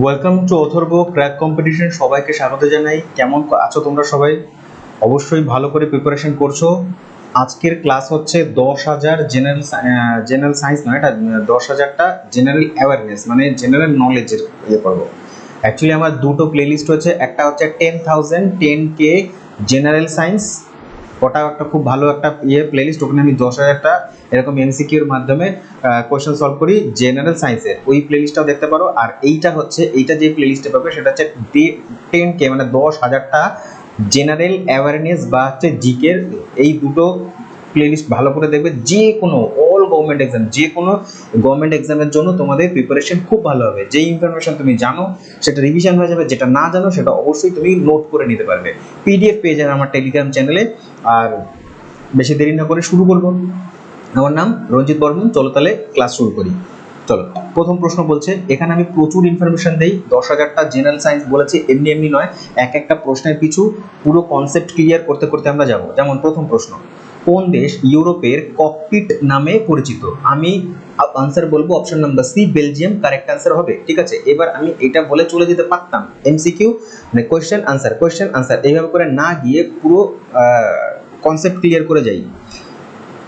Welcome to Atharva crack competition সবাইকে স্বাগত জানাই। কেমন আছো তোমরা সবাই? অবশ্যই ভালো করে প্রিপারেশন করছ। আজকের ক্লাস হচ্ছে দশ হাজার জেনারেল জেনারেল সায়েন্স নয়, এটা দশ হাজারটা জেনারেল অ্যাওয়ারনেস মানে জেনারেল নলেজের ইয়ে করব। অ্যাকচুয়ালি আমার দুটো প্লেলিস্ট হচ্ছে। একটা হচ্ছে ten thousand ten K general science ওটা একটা খুব ভালো একটা ইয়ে প্লেলিস্ট ওখানে আমি দশ হাজারটা এরকম এমসিকিউর মাধ্যমে কোয়েশ্চেন সলভ করি জেনারেল সায়েন্সের ওই প্লেলিস্টটাও দেখতে পারো। আর এইটা হচ্ছে, এইটা যে প্লেলিস্টে পাবে, সেটা হচ্ছে টেন কে মানে দশ হাজারটা জেনারেল অ্যাওয়ারনেস বা হচ্ছে জিকের এই দুটো প্লেলিস্ট ভালো করে দেখবে। যে কোনো গভর্নমেন্ট এক্সাম যে কোনো গভর্নমেন্ট এক্সামের জন্য তোমাদের প্রিপারেশন খুব ভালো হবে। যে ইনফরমেশন তুমি জানো, সেটা রিভিশন হয়ে যাবে, যেটা না জানো, সেটা অবশ্যই তুমি নোট করে নিতে পারবে। পিডিএফ পেয়ে যাবে আমার টেলিগ্রাম চ্যানেলে আর বেশি দেরি না করে শুরু করব। আমার নাম রঞ্জিত বর্মন, চলো তাহলে ক্লাস শুরু করি। চলো, প্রথম প্রশ্ন বলছে, এখানে আমি প্রচুর ইনফরমেশন দেই, দশ হাজারটা জেনারেল সায়েন্স বলেছি, এমনি এমনি নয়, এক একটা প্রশ্নের পিছু পুরো কনসেপ্ট ক্লিয়ার করতে করতে আমরা যাব। যেমন প্রথম প্রশ্ন কোন দেশ ইউরোপের ককপিট নামে পরিচিত? আমি আনসার বলব option number C Belgium correct answer হবে, ঠিক আছে? এবার আমি এটা বলে চলে যেতে পারতাম এমসিকিউ মানে কোয়েশ্চেন আনসার কোয়েশ্চেন আনসার এইভাবে করে না গিয়ে পুরো কনসেপ্ট ক্লিয়ার করে যাই।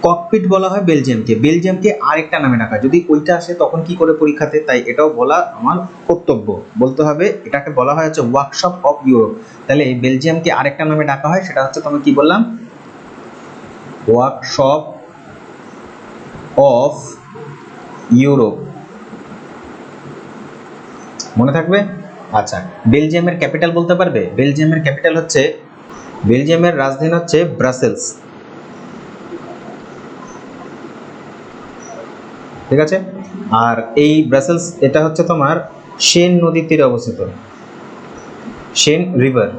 ককপিট বলা হয় বেলজিয়ামকে বেলজিয়ামকে আরেকটা নামে ডাকা। যদি ওইটা আসে, তখন কি করে পরীক্ষাতে? তাই এটাও বলা আমার কর্তব্য। বলতে হবে, এটাকে বলা হয় হচ্ছে ওয়ার্কশপ অফ ইউরোপ তাহলে বেলজিয়ামকে আরেকটা নামে ডাকা হয়, সেটা হচ্ছে তোমাকে কি বললাম? Workshop of Europe. মনে থাকবে? আচ্ছা বেলজিয়ামের ক্যাপিটাল বলতে পারবে? বেলজিয়ামের ক্যাপিটাল হচ্ছে, বেলজিয়ামের রাজধানী হচ্ছে ব্রাসেলস। ঠিক আছে? আর এই ব্রাসেলস, এটা হচ্ছে তোমার সেন নদীর তীরে অবস্থিত। সেন রিভার।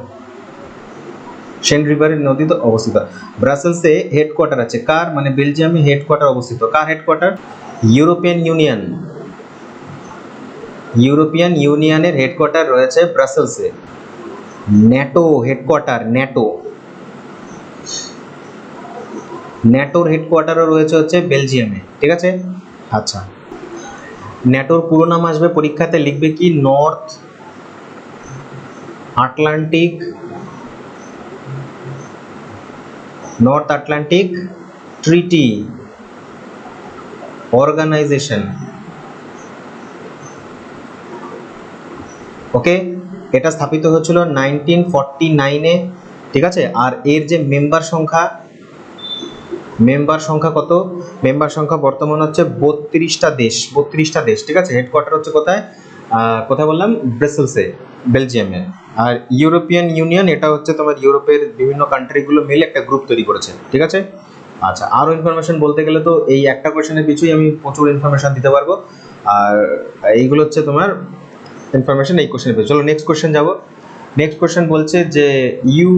সেন রিভারের নদীতে অবস্থিত। ব্রাসেলসে হেডকোয়ার্টার আছে। কার? মানে বেলজিয়ামে হেডকোয়ার্টার অবস্থিত। কার হেডকোয়ার্টার ইউরোপিয়ান ইউনিয়ন। ইউরোপিয়ান ইউনিয়নের হেডকোয়ার্টার রয়েছে ব্রাসেলসে। NATO headquarter NATO. ন্যাটোর হেডকোয়ার্টারও রয়েছে হচ্ছে বেলজিয়ামে। ঠিক আছে? আচ্ছা। ন্যাটোর পুরো নাম আসবে পরীক্ষাতে লিখবে কি? North Atlantic North Atlantic treaty organisation. Okay? এটা স্থাপিত হয়েছিল নাইনটিন ফর্টি নাইনে, ঠিক আছে? আর এর যে মেম্বার সংখ্যা মেম্বার সংখ্যা কত? মেম্বার সংখ্যা বর্তমান হচ্ছে বত্রিশটা দেশ বত্রিশটা দেশ, ঠিক আছে? হেডকোয়ার্টার হচ্ছে কোথায়? কোথায় বললাম ব্রাসেলসে, বেলজিয়ামে। আর ইউরোপিয়ান ইউনিয়ন, এটা হচ্ছে তোমার ইউরোপের বিভিন্ন কান্ট্রিগুলো মিলে একটা গ্রুপ তৈরি করেছে, ঠিক আছে? আচ্ছা আরও ইনফরমেশন বলতে গেলে তো এই একটা কোয়েশনের পিছুই আমি প্রচুর ইনফরমেশন দিতে পারব। আর এইগুলো হচ্ছে তোমার ইনফরমেশন এই কোশ্চেনের পিছু চলো নেক্সট কোশ্চেন যাব। নেক্সট কোশ্চেন বলছে যে you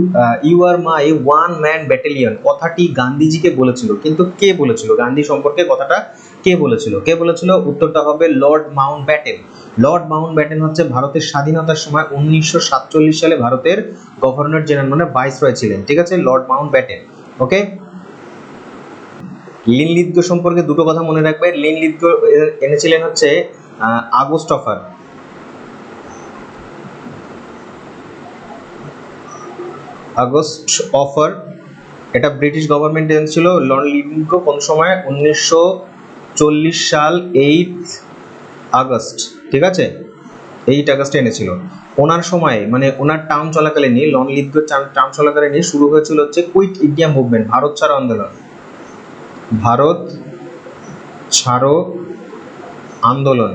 you are my one man battalion কথাটি গান্ধীজিকে বলেছিল, কিন্তু কে বলেছিল? গান্ধী সম্পর্কে কথাটা কে বলেছিল? কে বলেছিল? উত্তরটা হবে Lord Mountbatten Lord Mountbatten হচ্ছে ভারতের স্বাধীনতার সময় উনিশশো সাতচল্লিশ সালে ভারতের গভর্নর জেনারেল মানে ভাইসরয় ছিলেন। ঠিক আছে? Lord Mountbatten. ওকে? লিন লিদ্গ সম্পর্কে দুটো কথা মনে রাখবে। লিন লিদ্গ এনেছিলেন হচ্ছে আগস্ট অফার আগস্ট অফার এটা ব্রিটিশ গভর্নমেন্ট এনেছিল লর্ড লিডগো কোন সময়? উনিশশো চল্লিশ সাল, এইট আগস্ট, ঠিক আছে? এইট আগস্টে এনেছিল। ওনার সময় মানে ওনার টার্ম চলাকালীনই লন লিডগোর টার্ম চলাকালীনই শুরু হয়েছিল হচ্ছে কুইট ইন্ডিয়া মুভমেন্ট, ভারত ছাড়ো আন্দোলন। ভারত ছাড়ো আন্দোলন।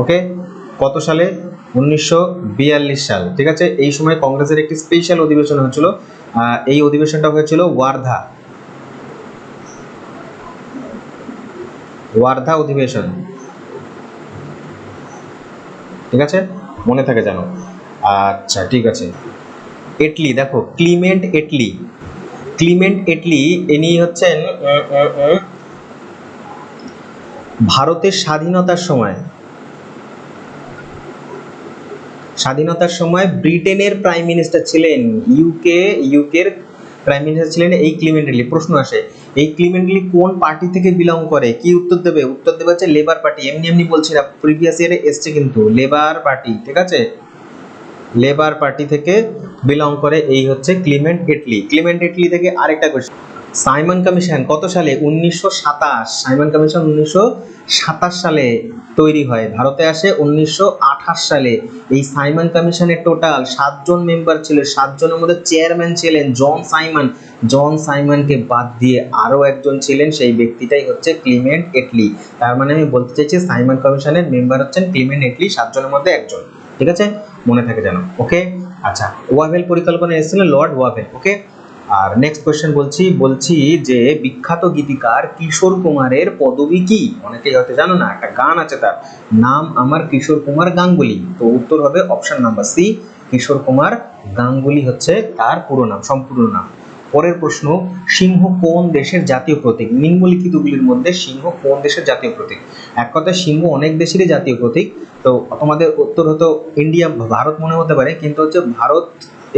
ওকে? কত সালে? উনিশশো বিয়াল্লিশ সাল, ঠিক আছে? এই সময় কংগ্রেসের একটি স্পেশাল অধিবেশন হয়েছিল। এই অধিবেশনটা হয়েছিল ওয়ার্ধা। ওয়ার্ধা অধিবেশন। ঠিক আছে? মনে থাকে জানো আচ্ছা ঠিক আছে। এটলি দেখো, ক্লিমেন্ট এটলি ক্লিমেন্ট এটলি ইনি হচ্ছেন ভারতের স্বাধীনতার সময়। স্বাধীনতার সময় ব্রিটেনের প্রাইম মিনিস্টার ছিলেন, ইউকে, ইউকের প্রাইম মিনিস্টার ছিলেন এই ক্লিমেন্ট এটলি প্রশ্ন আসে এই ক্লিমেন্টলি কোন পার্টি থেকে বিলং করে? কি উত্তর দেবে? উত্তর দেবে হচ্ছে লেবার পার্টি এমনি এমনি বলছি না প্রিভিয়াস ইয়ারে এসছে কিন্তু লেবার পার্টি ঠিক আছে? লেবার পার্টি থেকে বিলং করে এই হচ্ছে ক্লিমেন্ট এটলি ক্লিমেন্ট এটলি থেকে আরেকটা কোয়েশ্চেন সাইমন কমিশন কত সালে? উনিশশো সাতাশ। সাইমন কমিশন উনিশশো সাতাশ সালে তৈরি হয়। ভারতে আসে উনিশশো আঠাশ সালে। এই সাইমন কমিশনের টোটাল সাতজন মেম্বার ছিল। সাতজনের মধ্যে চেয়ারম্যান ছিলেন জন সাইমন। জন সাইমনকে বাদ দিয়ে আরও একজন ছিলেন। সেই ব্যক্তিটাই হচ্ছে ক্লিমেন্ট এটলি। তার মানে আমি বলতে চাইছি সাইমন কমিশনের মেম্বার হচ্ছেন ক্লিমেন্ট এটলি, সাতজনের মধ্যে একজন। ঠিক আছে? মনে থাকে যেন। ওকে আচ্ছা ওয়াভেল পরিকল্পনা এসেছিলেন লর্ড ওয়াভেল। ওকে আর নেক্সট কোয়েশ্চেন বলছি বলছি যে বিখ্যাত গীতিকার কিশোর কুমারের পদবী কি? অনেকেই হয়তো জানো না, একটা গান আছে তার। নাম আমার কিশোর কুমার গাঙ্গুলি। তো উত্তর হবে option number C Kishore Kumar Ganguly হচ্ছে তার পুরো নাম, সম্পূর্ণ নাম। পরের প্রশ্ন, সিংহ কোন দেশের জাতীয় প্রতীক? নিম্নলিখিতগুলির মধ্যে সিংহ কোন দেশের জাতীয় প্রতীক? এক কথায়, সিংহ অনেক দেশেরই জাতীয় প্রতীক। তো তোমাদের উত্তর হতো ইন্ডিয়া ভারত মনে হতে পারে, কিন্তু হচ্ছে ভারত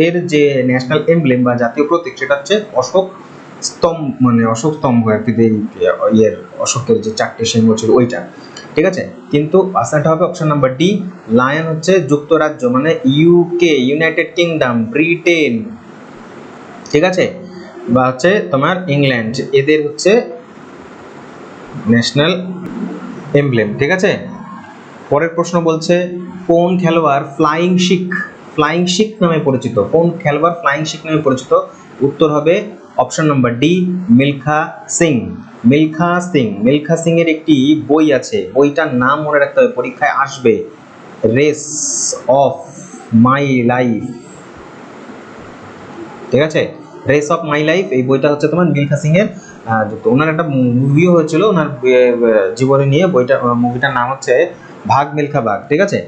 এর যে ন্যাশনাল এমব্লেম বা জাতীয় প্রতীক সেটা হচ্ছে অশোক স্তম্ভ মানে অশোক স্তম্ভ আর কি ইয়ের, অশোকের যে চারটে সিংহ ছিল ওইটা। ঠিক আছে? কিন্তু আসাটা হবে অপশন নাম্বার ডি লায়ন হচ্ছে যুক্তরাজ্য মানে ইউকে ইউনাইটেড কিংডম ব্রিটেন ঠিক আছে? বা হচ্ছে তোমার ইংল্যান্ড এদের হচ্ছে ন্যাশনাল এমব্লেম ঠিক আছে? পরের প্রশ্ন বলছে, কোন খেলোয়াড় ফ্লাইং শিক ফ্লাইং শিক নামে পরিচিত। কোন খেলোয়াড় ফ্লাইং শিক নামে পরিচিত? উত্তর হবে option number D, Milkha Singh. Milkha Singh. Milkha Singh এর একটি বই আছে। বইটার নাম মনে রাখতে হবে, পরীক্ষায় আসবে। Race of my life. ঠিক আছে? রেস অফ মাই লাইফ, এই বইটা হচ্ছে তোমার মিলখা সিং এর ওনার একটা মুভিও হয়েছিল, ওনার জীবনী নিয়ে বইটা, মুভিটার নাম হচ্ছে ভাগ মিলখা ভাগ। ঠিক আছে?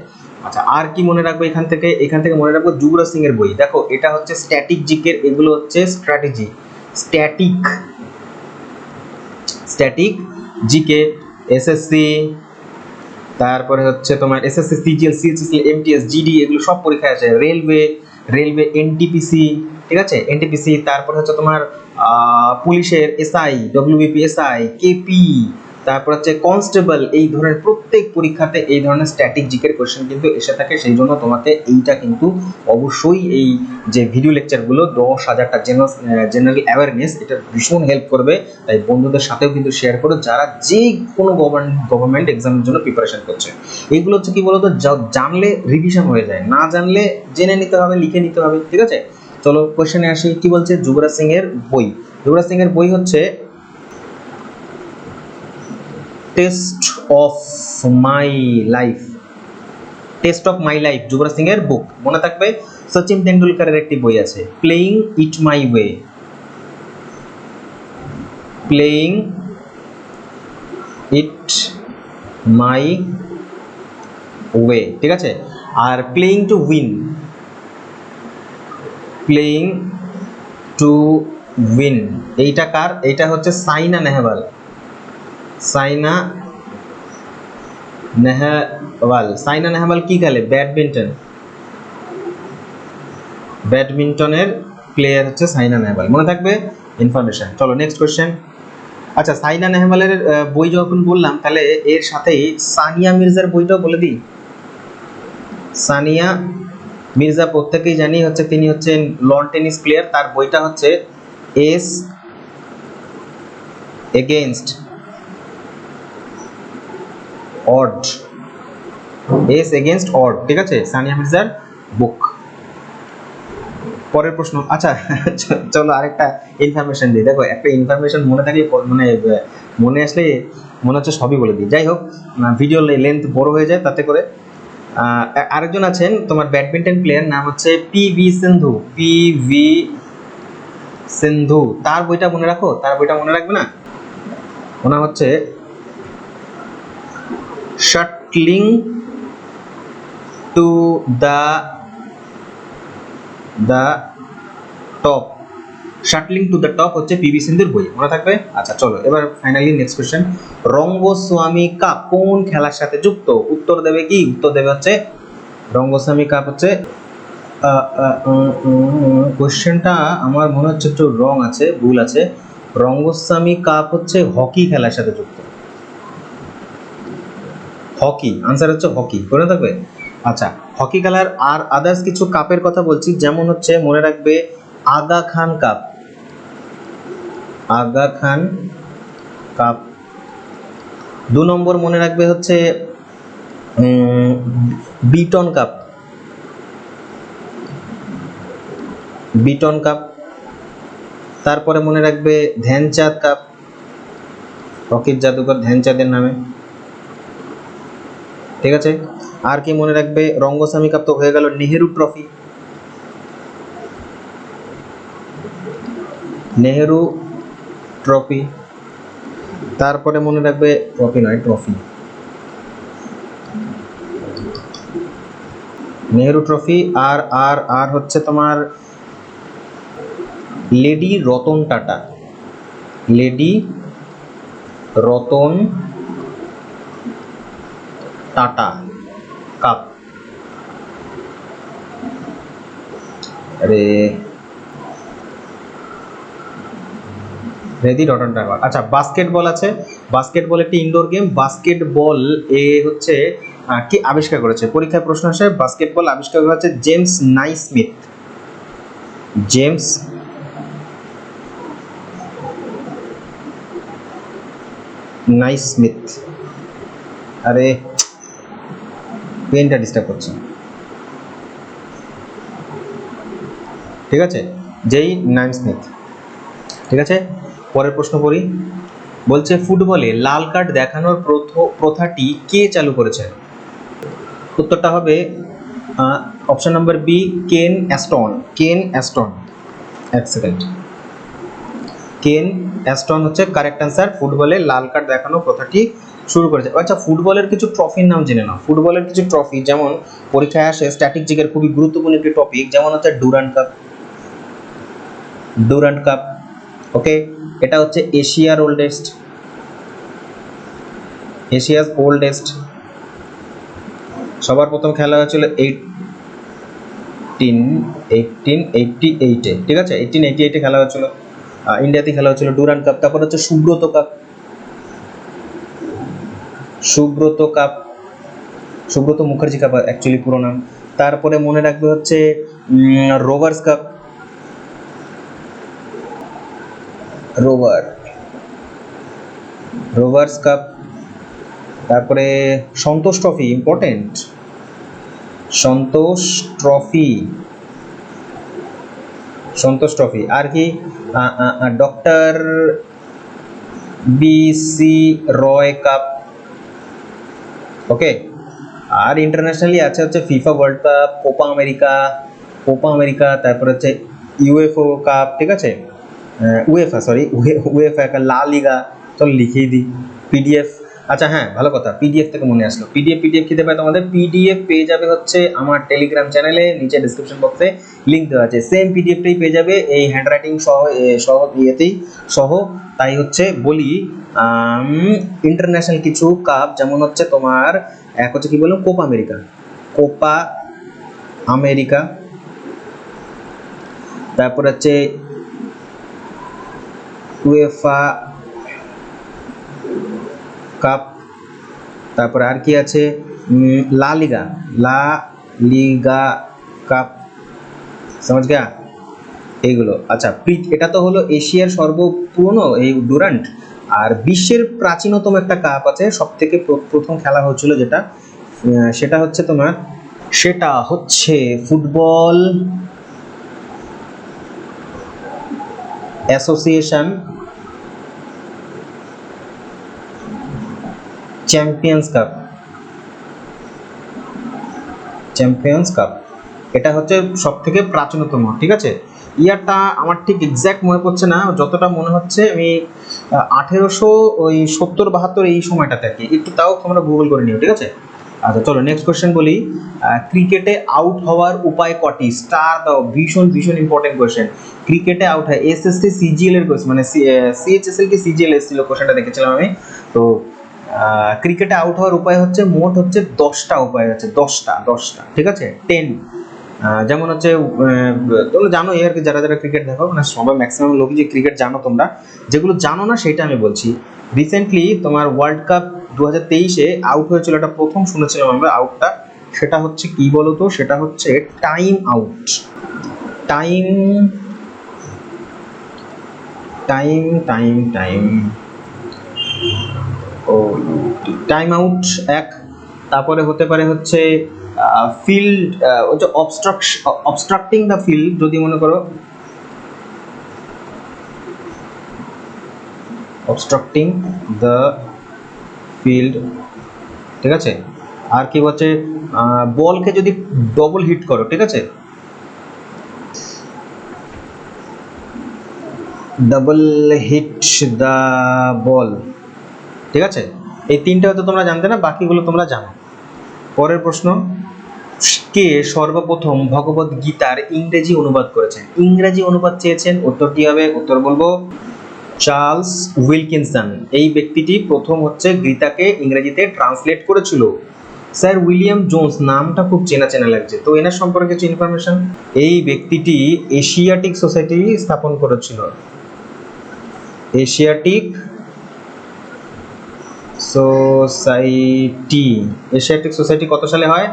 আচ্ছা আর কি মনে রাখব এখান থেকে? এখান থেকে মনে রাখব যুবরাজ সিং এর বই। দেখো, এটা হচ্ছে স্ট্যাটিক জিকের এগুলো হচ্ছে strategy static static GK SSC তারপরে হচ্ছে তোমার SSC CGL CSC MTS GD এগুলো সব পরীক্ষায় আছে রেলওয়ে রেলওয়ে এনটিপিসি ঠিক আছে? এনটিপিসি তারপর হচ্ছে তোমার পুলিশের এসআই ডব্লিউবিপি এসআই কেপি তারপর হচ্ছে কনস্টেবল এই ধরনের প্রত্যেক পরীক্ষাতে এই ধরনের স্ট্যাটিক জিকের কোশ্চেন কিন্তু এসে থাকে, সেই জন্য তোমাকে এইটা কিন্তু অবশ্যই এই যে ভিডিও লেকচারগুলো দশ হাজারটা জেনারেল অ্যাওয়ারনেস এটা ভীষণ হেল্প করবে। তাই বন্ধুদের সাথেও কিন্তু শেয়ার করো, যারা যে কোনো গভর্নমেন্ট গভর্নমেন্ট এক্সামের জন্য প্রিপারেশন করছে। এগুলো হচ্ছে কি বলতো জানলে রিভিশন হয়ে যায়, না জানলে জেনে নিতে হবে, লিখে নিতে হবে, ঠিক আছে? চলো কোশ্চেনে আসি, কি বলছে যুবরাজ সিং এর বই? যুবরাজ সিং এর বই হচ্ছে test of my life test of my life Yuvraj Singh এর বুক মনে থাকবে, সচিন তেন্ডুলকারের একটি বই আছে playing it my way playing it my way ঠিক আছে? আর playing to win playing to win এইটা কার? এইটা হচ্ছে সাইনা নেহওয়াল। সাইনা নেহওয়াল সাইনা নেহওয়াল কি খেলে? ব্যাডমিন্টন। ব্যাডমিন্টনের প্লেয়ার হচ্ছে সাইনা নেহওয়াল মনে থাকবে? ইনফরমেশন চলো নেক্সট কোয়েশ্চেন আচ্ছা সাইনা নেহওয়ালের বই যখন বললাম, তাহলে এর সাথেই সানিয়া মির্জার বইটাও বলে দিই। সানিয়া মির্জা প্রত্যেকেই জানি হচ্ছে তিনি হচ্ছেন লন টেনিস প্লেয়ার তার বইটা হচ্ছে ace against odd ace against odd ঠিক আছে? সানিয়া মির্জার বুক পরের প্রশ্ন আচ্ছা চলো আরেকটা ইনফরমেশন দিই। দেখো, একটা ইনফরমেশন মনে থাকলে মানে মনে আসলে মনে হচ্ছে সবই বলে দিই। যাই হোক ভিডিও লেন্থ বড় হয়ে যায় তাতে করে। আরেকজন আছেন, তোমার ব্যাডমিন্টন প্লেয়ার নাম হচ্ছে P V Sindhu P V Sindhu তার বইটা মনে রাখো? তার বইটা মনে রাখবে না? ওনার হচ্ছে shuttling to the the top shuttling to the top হচ্ছে পিভি সিন্ধুর বই। মনে থাকবে? আচ্ছা চলো, এবার finally next question Rangaswamy cup কোন খেলার সাথে যুক্ত? উত্তর দেবে কি? উত্তর দেবে হচ্ছে রঙ্গস্বামী কাপ হচ্ছে কোশ্চেনটা আমার মনে হচ্ছে একটু রং আছে, ভুল আছে। রঙ্গস্বামী কাপ হচ্ছে হকি খেলার সাথে যুক্ত। হকি আনসার হচ্ছে হকি, মনে থাকবে? আচ্ছা হকি খেলার আর আদার্স কিছু কাপের কথা বলছি, যেমন হচ্ছে, মনে রাখবে আগা খান কাপ আগা খান কাপ দু নম্বর মনে রাখবে হচ্ছে বিটন কাপ বিটন কাপ তারপরে মনে রাখবে ধ্যানচাঁদ কাপ হকির জাদুঘর ধ্যানচাঁদের নামে। ঠিক আছে? আর কি মনে রাখবে? রঙ্গস্বামী কাপ তো হয়ে গেল নেহেরু ট্রফি নেহেরু ট্রফি তারপরে মনে রাখবে ট্রফি নয় ট্রফি নেহেরু ট্রফি আর আর আর হচ্ছে তোমার lady Ratan Tata. Lady Ratan Tata, cup. Lady Ratan Tata আচ্ছা বাস্কেটবল আছে। বাস্কেটবল একটি ইনডোর গেম বাস্কেটবল এ হচ্ছে কি আবিষ্কার করেছে? পরীক্ষায় প্রশ্ন আসে বাস্কেটবল আবিষ্কার করা হচ্ছে জেমস নাইসমিথ জেমস নাইসমিথ আরে। পেনটা ডিস্টার্ব করছে ঠিক আছে? যেই নাইম স্মিথ। ঠিক আছে? পরের প্রশ্ন করি। বলছে, ফুটবলে লাল কার্ড দেখানোর প্রথ- প্রথাটি কে চালু করেছে? উত্তরটা হবে option number B Ken Aston Ken Aston এক সেকেন্ড কেন অ্যাস্টন হচ্ছে কারেক্ট অ্যান্সার ফুটবলে লাল কার্ড দেখানো প্রথাটি শুরু করেছে। আচ্ছা ফুটবলের কিছু ট্রফির নাম জেনে নাও। ফুটবলের কিছু ট্রফি যেমন পরীক্ষায় আসে স্ট্যাটিক জিকের খুবই গুরুত্বপূর্ণ একটি টপিক যেমন হচ্ছে Durand cup Durand cup okay এটা হচ্ছে এশিয়ার ওল্ডেস্ট এশিয়ার ওল্ডেস্ট সবার প্রথম খেলা হয়েছিল এইটিন এইটিন এইটটি এইটে ঠিক আছে? এইটিন এইটি এইটে খেলা হয়েছিল। ইন্ডিয়াতে খেলা হয়েছিল ডুরান্ট কাপ তারপর হচ্ছে Subrata cup Subrata cup, Subrata Mukherjee cup actually পুরো নাম। তারপরে মনে রাখবে হচ্ছে rovers cup. Rover rovers cup. তারপরে Santosh trophy important Santosh trophy. Santosh trophy. আর কি? Doctor BC Roy cup. Okay আর ইন্টারন্যাশনালি আছে হচ্ছে FIFA World Cup Copa America Copa America তারপর হচ্ছে ইউএফও কাপ ঠিক আছে? উয়েফা সরি একটা লা লিগা চল লিখেই দিই। পিডিএফ আচ্ছা হ্যাঁ ভালো কথা। পিডিএফ থেকে মনে আসলো। পিডিএফ পিডিএফ খেতে পায় তোমাদের। পিডিএফ পেয়ে যাবে হচ্ছে আমার টেলিগ্রাম চ্যানেলে নিচে ডিসক্রিপশন বক্সে লিঙ্ক দেওয়া আছে। সেম পিডিএফটাই পেয়ে যাবে এই হ্যান্ডরাইটিং সহ সহ, ইয়েতেই সহ। তাই হচ্ছে বলি ইন্টারন্যাশনাল কিছু কাপ যেমন হচ্ছে তোমার, এক হচ্ছে কি বললাম? কোপা আমেরিকা কোপা আমেরিকা তারপর হচ্ছে উয়েফা কাপ, তারপর আর কি আছে? লা লিগা। লা লিগা কাপ। সমাজ গা এইগুলো। আচ্ছা এটা তো হলো এশিয়ার সর্বপুরনো এই ডুরান্ট। আর বিশ্বের প্রাচীনতম একটা কাপ আছে সব থেকে প্রথম খেলা হচ্ছিল যেটা। সেটা হচ্ছে তোমার, সেটা হচ্ছে football association champions cup champions cup এটা হচ্ছে সব থেকে প্রাচীনতম, ঠিক আছে? ইয়ারটা আমার ঠিক এক্স্যাক্ট মনে পড়ছে না, যতটা মনে হচ্ছে আমি আঠেরোশো ওই সত্তর বাহাত্তর এই সময়টাতে আর কি। একটু তাও তোমরা গুগল করে নিও, ঠিক আছে? আচ্ছা চলো নেক্সট কোয়েশ্চেন বলি। ক্রিকেটে আউট হওয়ার উপায় কটি? স্টার দাও, ভীষণ ভীষণ ইম্পর্টেন্ট কোয়েশ্চেন ক্রিকেটে আউট হয় এসএসসি সিজিএল এর কোয়েশ্চেন মানে সিএইচএসএল কি সিজিএল এসেছিল কোয়েশ্চেনটা দেখেছিলাম আমি। তো ক্রিকেটে আউট হওয়ার উপায় হচ্ছে মোট হচ্ছে দশটা উপায় আছে, দশটা দশটা, ঠিক আছে? টেন যেমন হচ্ছে তোমরা জানো আর কি, যারা যারা ক্রিকেট দেখো মানে সবাই ম্যাক্সিমাম লোকই যে ক্রিকেট জানো তোমরা, যেগুলো জানো না সেটা আমি বলছি। রিসেন্টলি তোমার ওয়ার্ল্ড কাপ দু হাজার তেইশে আউট হয়েছিল এটা প্রথম শুনেছিলাম আমরা আউটটা সেটা হচ্ছে কি বলতো? সেটা হচ্ছে time out time time time time ও টাইম আউট এক। তারপরে হতে পারে হচ্ছে ফিল্ড ওই যে অবস্ট্রাক্টিং দ্য ফিল্ড যদি মনে করো। অবস্ট্রাক্টিং দ্য ফিল্ড ঠিক আছে? আর কি হচ্ছে বলকে যদি ডবল হিট করো, ঠিক আছে? ডাবল হিট দ্য বল ঠিক আছে? এই তিনটা হয়তো তোমরা জানতে না, বাকিগুলো তোমরা জানো। পরের প্রশ্ন, কে সর্বপ্রথম ভগবত গীতার ইংরেজি অনুবাদ করেছেন? ইংরেজি অনুবাদ চেয়েছেন, উত্তর কি হবে? উত্তর বলব, চার্লস উইলকিনসন। এই ব্যক্তিটি প্রথম হচ্ছে গীতাকে ইংরেজিতে ট্রান্সলেট করেছিল। স্যার উইলিয়াম জোন্স নামটা খুব চেনা চেনা লাগছে। তো এনার সম্পর্কে কিছু ইনফরমেশন এই ব্যক্তিটি এশিয়াটিক সোসাইটি স্থাপন করেছিল। এশিয়াটিক সোসাইটি এশিয়াটিক সোসাইটি কত সালে হয়?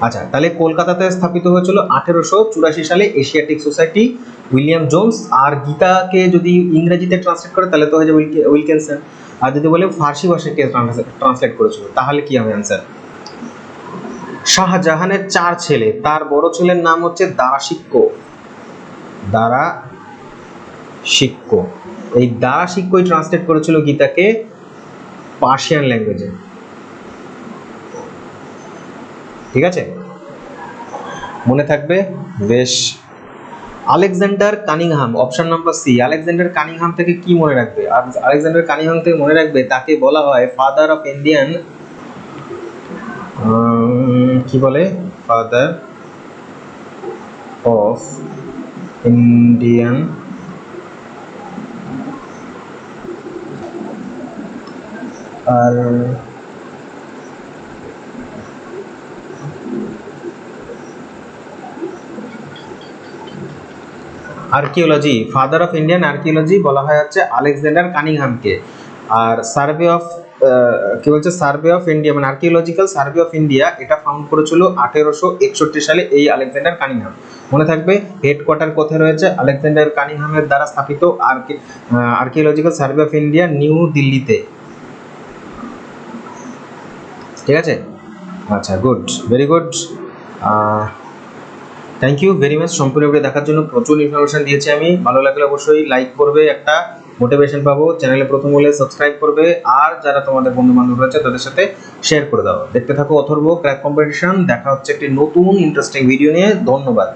আচ্ছা তাহলে কলকাতাতে স্থাপিত হয়েছিল আঠেরোশো চুরাশি সালে এশিয়াটিক সোসাইটি উইলিয়াম জোন্স আর গীতাকে যদি ইংরেজিতে ট্রান্সলেট করে, তাহলে তো হয়ে যাবে উইলকে- উইলকিনসন। আর যদি বলে ফার্সি ভাষায় কে ট্রান্সলেট করেছিল, তাহলে কি হবে অ্যান্সার শাহজাহানের চার ছেলে, তার বড় ছেলের নাম হচ্ছে দারাশিক্য দ্বারা শিক্য এই দ্বারা শিক্যই ট্রান্সলেট করেছিল গীতাকে পার্সিয়ান ল্যাঙ্গুয়েজে ঠিক আছে? মনে থাকবে? বেশ। Alexander Cunningham option number C Alexander Cunningham থেকে কি মনে রাখবে? আর আলেকজান্ডার কানিংহাম থেকে মনে রাখবে? তাকে বলা হয় ফাদার অফ ইন্ডিয়ান কি বলে? Father of Indian R archaeology father of Indian archaeology বলা হয় হচ্ছে আলেকজান্ডার কানিংহামকে। আর সার্ভে অফ কি বলছে? সার্ভে অফ ইন্ডিয়া মানে আর্কিওলজিক্যাল সার্ভে অফ ইন্ডিয়া এটা ফাউন্ড করেছিল আঠেরোশো একষট্টি সালে এই আলেকজান্ডার কানিংহাম। মনে থাকবে হেডকোয়ার্টার কোথায় রয়েছে? আলেকজান্ডার কানিংহামের দ্বারা স্থাপিত archi archaeological survey of India new দিল্লিতে। ঠিক আছে? আচ্ছা good very good thank you very much সম্পূর্ণ ভিডিও দেখার জন্য প্রচুর ইনফরমেশন দিয়েছি আমি। ভালো লাগলে অবশ্যই লাইক করবে, একটা মোটিভেশন পাবো। চ্যানেলে প্রথম হলে সাবস্ক্রাইব করবে। আর যারা তোমাদের বন্ধু বান্ধব রয়েছে, তাদের সাথে শেয়ার করে দাও। দেখতে থাকো অথর্ব ক্র্যাক কম্পিটিশন দেখা হচ্ছে একটি নতুন ইন্টারেস্টিং ভিডিও নিয়ে। ধন্যবাদ।